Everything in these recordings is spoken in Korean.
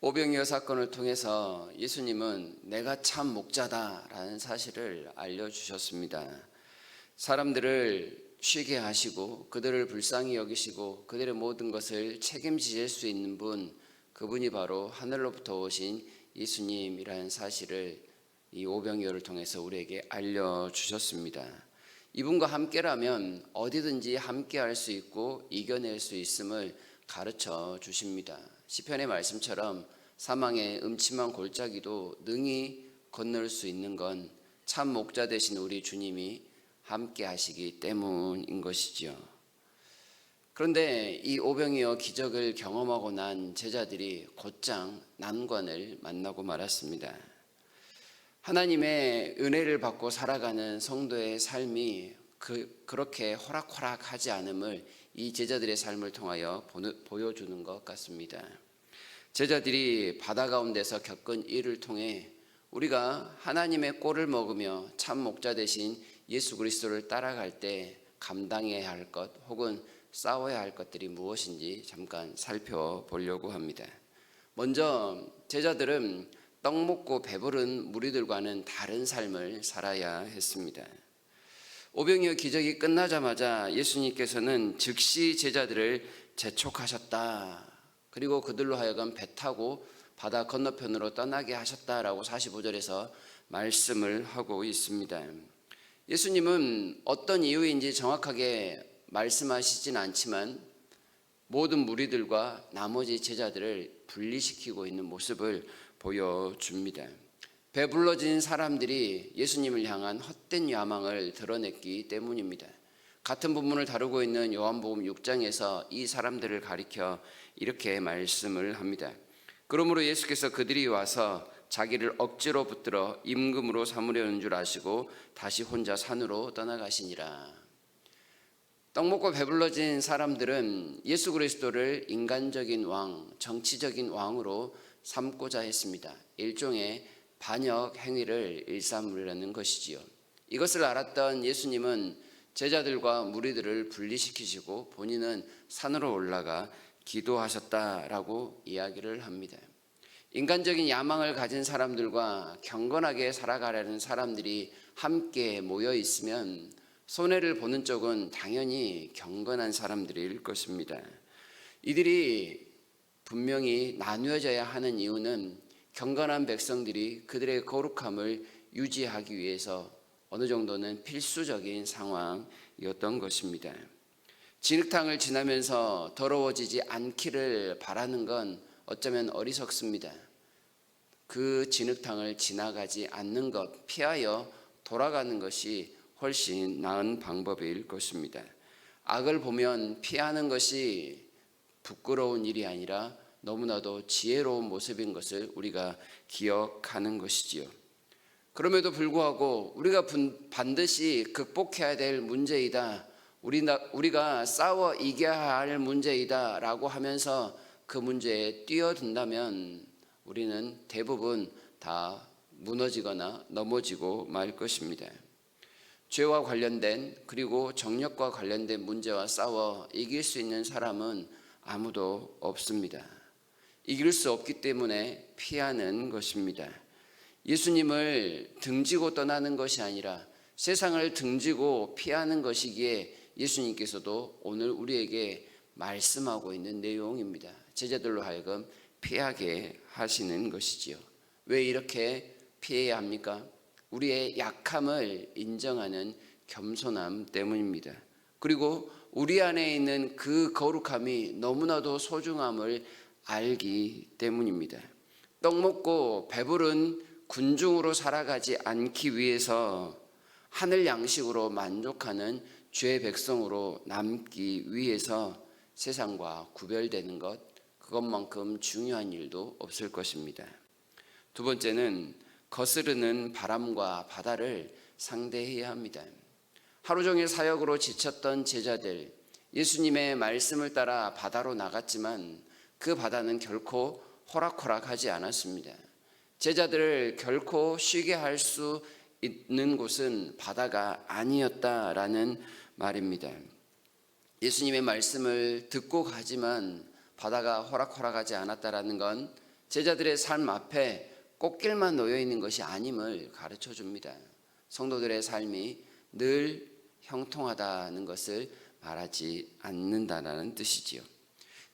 오병이어 사건을 통해서 예수님은 내가 참 목자다라는 사실을 알려주셨습니다. 사람들을 쉬게 하시고 그들을 불쌍히 여기시고 그들의 모든 것을 책임지실 수 있는 분 그분이 바로 하늘로부터 오신 예수님이라는 사실을 이 오병이어를 통해서 우리에게 알려주셨습니다. 이분과 함께라면 어디든지 함께 할 수 있고 이겨낼 수 있음을 가르쳐 주십니다. 시편의 말씀처럼 사망의 음침한 골짜기도 능히 건널 수 있는 건 참 목자 되신 우리 주님이 함께 하시기 때문인 것이지요. 그런데 이 오병이어 기적을 경험하고 난 제자들이 곧장 난관을 만나고 말았습니다. 하나님의 은혜를 받고 살아가는 성도의 삶이 그, 그렇게 호락호락하지 않음을 이 제자들의 삶을 통하여 보여주는 것 같습니다. 제자들이 바다 가운데서 겪은 일을 통해 우리가 하나님의 꼴을 먹으며 참 목자 대신 예수 그리스도를 따라갈 때 감당해야 할 것 혹은 싸워야 할 것들이 무엇인지 잠깐 살펴보려고 합니다. 먼저 제자들은 떡 먹고 배부른 무리들과는 다른 삶을 살아야 했습니다. 오병이어 기적이 끝나자마자 예수님께서는 즉시 제자들을 재촉하셨다. 그리고 그들로 하여금 배 타고 바다 건너편으로 떠나게 하셨다라고 45절에서 말씀을 하고 있습니다. 예수님은 어떤 이유인지 정확하게 말씀하시진 않지만 모든 무리들과 나머지 제자들을 분리시키고 있는 모습을 보여줍니다. 배불러진 사람들이 예수님을 향한 헛된 야망을 드러냈기 때문입니다. 같은 본문을 다루고 있는 요한복음 6장에서 이 사람들을 가리켜 이렇게 말씀을 합니다. 그러므로 예수께서 그들이 와서 자기를 억지로 붙들어 임금으로 삼으려는 줄 아시고 다시 혼자 산으로 떠나가시니라. 떡 먹고 배불러진 사람들은 예수 그리스도를 인간적인 왕, 정치적인 왕으로 삼고자 했습니다. 일종의 반역 행위를 일삼으려는 것이지요. 이것을 알았던 예수님은 제자들과 무리들을 분리시키시고 본인은 산으로 올라가 기도하셨다라고 이야기를 합니다. 인간적인 야망을 가진 사람들과 경건하게 살아가려는 사람들이 함께 모여 있으면 손해를 보는 쪽은 당연히 경건한 사람들일 것입니다. 이들이 분명히 나누어져야 하는 이유는 경건한 백성들이 그들의 거룩함을 유지하기 위해서 어느 정도는 필수적인 상황이었던 것입니다. 진흙탕을 지나면서 더러워지지 않기를 바라는 건 어쩌면 어리석습니다. 그 진흙탕을 지나가지 않는 것, 피하여 돌아가는 것이 훨씬 나은 방법일 것입니다. 악을 보면 피하는 것이 부끄러운 일이 아니라 너무나도 지혜로운 모습인 것을 우리가 기억하는 것이지요. 그럼에도 불구하고 우리가 반드시 극복해야 될 문제이다. 우리가 싸워 이겨야 할 문제이다. 라고 하면서 그 문제에 뛰어든다면 우리는 대부분 다 무너지거나 넘어지고 말 것입니다. 죄와 관련된 그리고 정력과 관련된 문제와 싸워 이길 수 있는 사람은 아무도 없습니다. 이길 수 없기 때문에 피하는 것입니다. 예수님을 등지고 떠나는 것이 아니라 세상을 등지고 피하는 것이기에 예수님께서도 오늘 우리에게 말씀하고 있는 내용입니다. 제자들로 하여금 피하게 하시는 것이지요. 왜 이렇게 피해야 합니까? 우리의 약함을 인정하는 겸손함 때문입니다. 그리고 우리 안에 있는 그 거룩함이 너무나도 소중함을 알기 때문입니다. 떡 먹고 배부른 군중으로 살아가지 않기 위해서 하늘 양식으로 만족하는 죄 백성으로 남기 위해서 세상과 구별되는 것, 그것만큼 중요한 일도 없을 것입니다. 두 번째는 거스르는 바람과 바다를 상대해야 합니다. 하루 종일 사역으로 지쳤던 제자들, 예수님의 말씀을 따라 바다로 나갔지만 그 바다는 결코 호락호락하지 않았습니다. 제자들을 결코 쉬게 할 수 있는 곳은 바다가 아니었다라는 말입니다. 예수님의 말씀을 듣고 가지만 바다가 호락호락하지 않았다라는 건 제자들의 삶 앞에 꽃길만 놓여 있는 것이 아님을 가르쳐 줍니다. 성도들의 삶이 늘 형통하다는 것을 말하지 않는다라는 뜻이지요.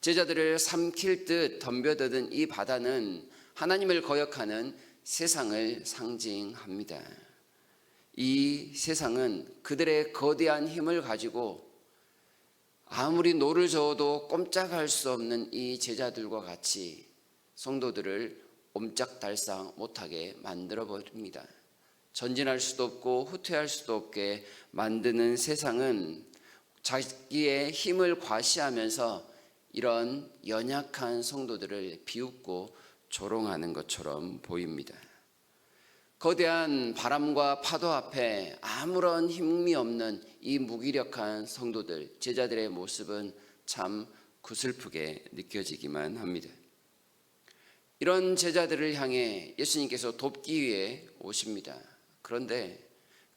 제자들을 삼킬 듯 덤벼드는 이 바다는 하나님을 거역하는 세상을 상징합니다. 이 세상은 그들의 거대한 힘을 가지고 아무리 노를 저어도 꼼짝할 수 없는 이 제자들과 같이 성도들을 옴짝달싹 못하게 만들어 버립니다. 전진할 수도 없고 후퇴할 수도 없게 만드는 세상은 자기의 힘을 과시하면서 이런 연약한 성도들을 비웃고 조롱하는 것처럼 보입니다. 거대한 바람과 파도 앞에 아무런 힘이 없는 이 무기력한 성도들, 제자들의 모습은 참 구슬프게 느껴지기만 합니다. 이런 제자들을 향해 예수님께서 돕기 위해 오십니다. 그런데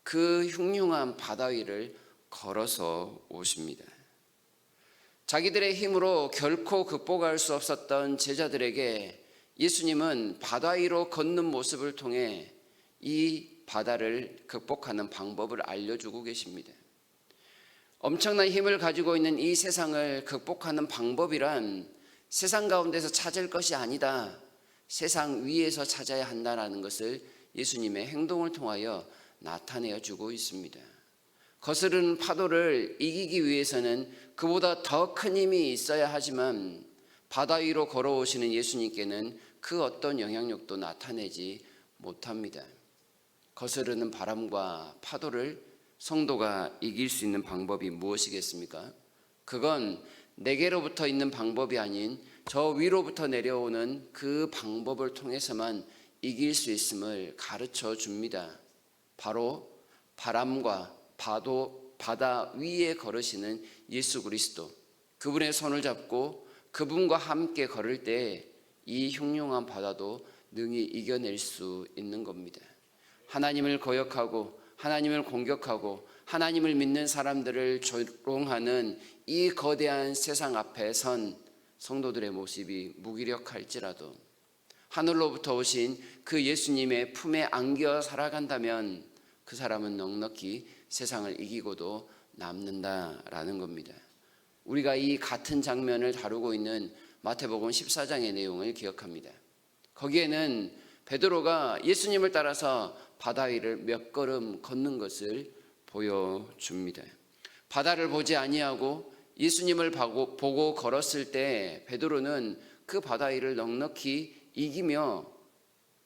그 흉흉한 바다 위를 걸어서 오십니다. 자기들의 힘으로 결코 극복할 수 없었던 제자들에게 예수님은 바다 위로 걷는 모습을 통해 이 바다를 극복하는 방법을 알려주고 계십니다. 엄청난 힘을 가지고 있는 이 세상을 극복하는 방법이란 세상 가운데서 찾을 것이 아니다. 세상 위에서 찾아야 한다라는 것을 예수님의 행동을 통하여 나타내어 주고 있습니다. 거스르는 파도를 이기기 위해서는 그보다 더 큰 힘이 있어야 하지만 바다 위로 걸어오시는 예수님께는 그 어떤 영향력도 나타내지 못합니다. 거스르는 바람과 파도를 성도가 이길 수 있는 방법이 무엇이겠습니까? 그건 내게로부터 있는 방법이 아닌 저 위로부터 내려오는 그 방법을 통해서만 이길 수 있음을 가르쳐 줍니다. 바로 바람과 파도, 바다 위에 걸으시는 예수 그리스도. 그분의 손을 잡고 그분과 함께 걸을 때 이 흉흉한 바다도 능히 이겨낼 수 있는 겁니다. 하나님을 거역하고 하나님을 공격하고 하나님을 믿는 사람들을 조롱하는 이 거대한 세상 앞에 선 성도들의 모습이 무기력할지라도 하늘로부터 오신 그 예수님의 품에 안겨 살아간다면 그 사람은 넉넉히 세상을 이기고도 남는다라는 겁니다. 우리가 이 같은 장면을 다루고 있는 마태복음 14장의 내용을 기억합니다. 거기에는 베드로가 예수님을 따라서 바다 위를 몇 걸음 걷는 것을 보여줍니다. 바다를 보지 아니하고 예수님을 보고 걸었을 때 베드로는 그 바다 위를 넉넉히 이기며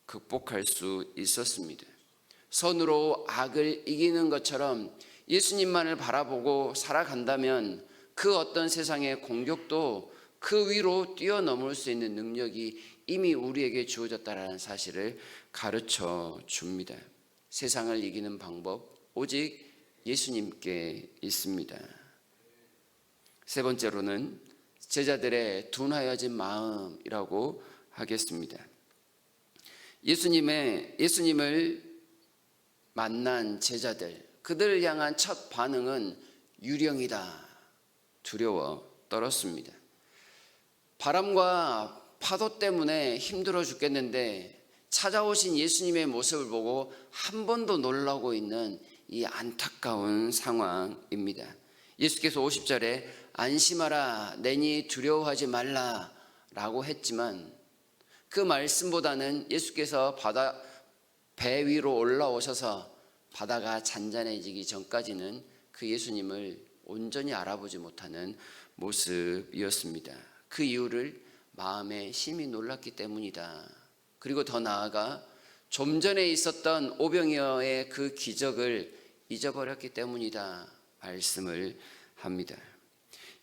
극복할 수 있었습니다. 손으로 악을 이기는 것처럼 예수님만을 바라보고 살아간다면 그 어떤 세상의 공격도 그 위로 뛰어넘을 수 있는 능력이 이미 우리에게 주어졌다라는 사실을 가르쳐 줍니다. 세상을 이기는 방법 오직 예수님께 있습니다. 세 번째로는 제자들의 둔하여진 마음이라고 하겠습니다. 예수님의 예수님을 만난 제자들 그들을 향한 첫 반응은 유령이다. 두려워 떨었습니다. 바람과 파도 때문에 힘들어 죽겠는데 찾아오신 예수님의 모습을 보고 한 번도 놀라고 있는 이 안타까운 상황입니다. 예수께서 50절에 안심하라 내니 두려워하지 말라 라고 했지만 그 말씀보다는 예수께서 바다 배 위로 올라오셔서 바다가 잔잔해지기 전까지는 그 예수님을 온전히 알아보지 못하는 모습이었습니다. 그 이유를 마음에 심히 놀랐기 때문이다. 그리고 더 나아가 좀 전에 있었던 오병이어의 그 기적을 잊어버렸기 때문이다. 말씀을 합니다.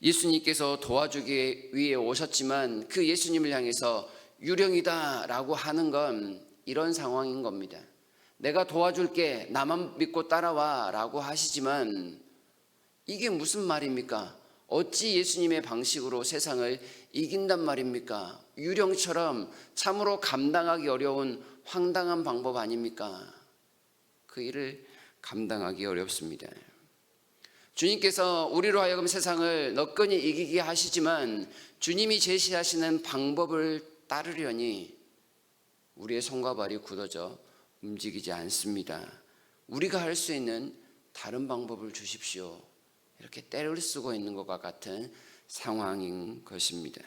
예수님께서 도와주기 위해 오셨지만 그 예수님을 향해서 유령이다 라고 하는 건 이런 상황인 겁니다. 내가 도와줄게. 나만 믿고 따라와 라고 하시지만 이게 무슨 말입니까? 어찌 예수님의 방식으로 세상을 이긴단 말입니까? 유령처럼 참으로 감당하기 어려운 황당한 방법 아닙니까? 그 일을 감당하기 어렵습니다. 주님께서 우리로 하여금 세상을 너끈히 이기게 하시지만 주님이 제시하시는 방법을 따르려니 우리의 손과 발이 굳어져 움직이지 않습니다. 우리가 할 수 있는 다른 방법을 주십시오. 이렇게 때를 쓰고 있는 것과 같은 상황인 것입니다.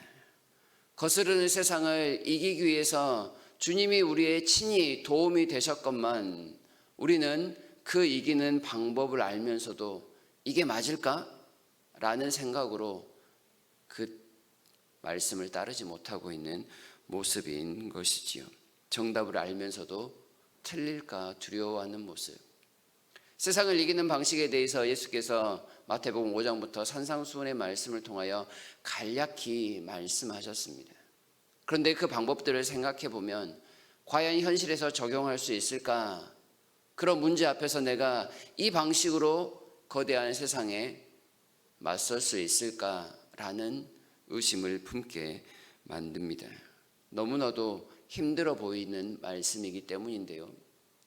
거스르는 세상을 이기기 위해서 주님이 우리의 친히 도움이 되셨건만 우리는 그 이기는 방법을 알면서도 이게 맞을까? 라는 생각으로 그 말씀을 따르지 못하고 있는 모습인 것이지요. 정답을 알면서도 틀릴까 두려워하는 모습. 세상을 이기는 방식에 대해서 예수께서 마태복음 5장부터 산상수훈의 말씀을 통하여 간략히 말씀하셨습니다. 그런데 그 방법들을 생각해 보면 과연 현실에서 적용할 수 있을까? 그런 문제 앞에서 내가 이 방식으로 거대한 세상에 맞설 수 있을까라는 의심을 품게 만듭니다. 너무나도 힘들어 보이는 말씀이기 때문인데요.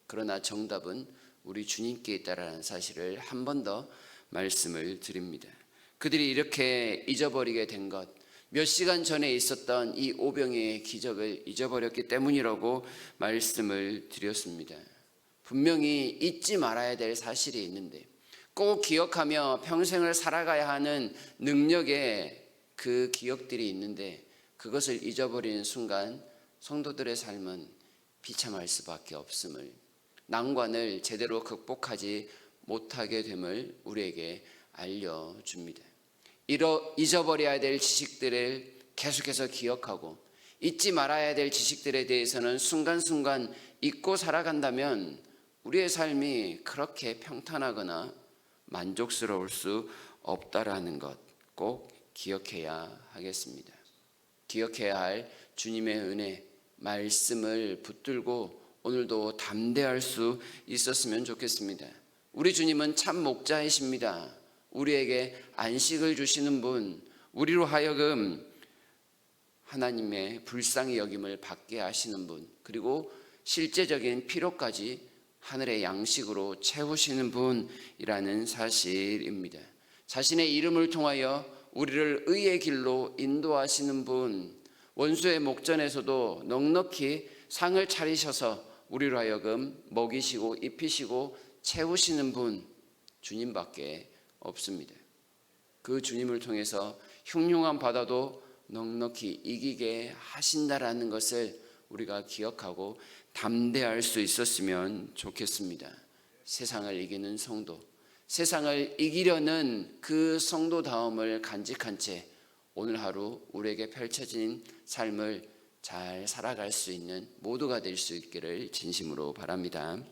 그러나 정답은 우리 주님께 있다라는 사실을 한 번 더 말씀을 드립니다. 그들이 이렇게 잊어버리게 된 것, 몇 시간 전에 있었던 이 오병이의 기적을 잊어버렸기 때문이라고 말씀을 드렸습니다. 분명히 잊지 말아야 될 사실이 있는데 꼭 기억하며 평생을 살아가야 하는 능력의 그 기억들이 있는데 그것을 잊어버리는 순간 성도들의 삶은 비참할 수밖에 없음을 난관을 제대로 극복하지 못하게 됨을 우리에게 알려줍니다. 잃어, 잊어버려야 될 지식들을 계속해서 기억하고 잊지 말아야 될 지식들에 대해서는 순간순간 잊고 살아간다면 우리의 삶이 그렇게 평탄하거나 만족스러울 수 없다라는 것 꼭 기억해야 하겠습니다. 기억해야 할 주님의 은혜, 말씀을 붙들고 오늘도 담대할 수 있었으면 좋겠습니다. 우리 주님은 참 목자이십니다. 우리에게 안식을 주시는 분, 우리로 하여금 하나님의 불쌍히 여김을 받게 하시는 분, 그리고 실제적인 필요까지 하늘의 양식으로 채우시는 분이라는 사실입니다. 자신의 이름을 통하여 우리를 의의 길로 인도하시는 분, 원수의 목전에서도 넉넉히 상을 차리셔서 우리로 하여금 먹이시고 입히시고 채우시는 분, 주님밖에 없습니다. 그 주님을 통해서 흉흉한 바다도 넉넉히 이기게 하신다라는 것을 우리가 기억하고 담대할 수 있었으면 좋겠습니다. 세상을 이기는 성도, 세상을 이기려는 그 성도다움을 간직한 채 오늘 하루 우리에게 펼쳐진 삶을 잘 살아갈 수 있는 모두가 될 수 있기를 진심으로 바랍니다.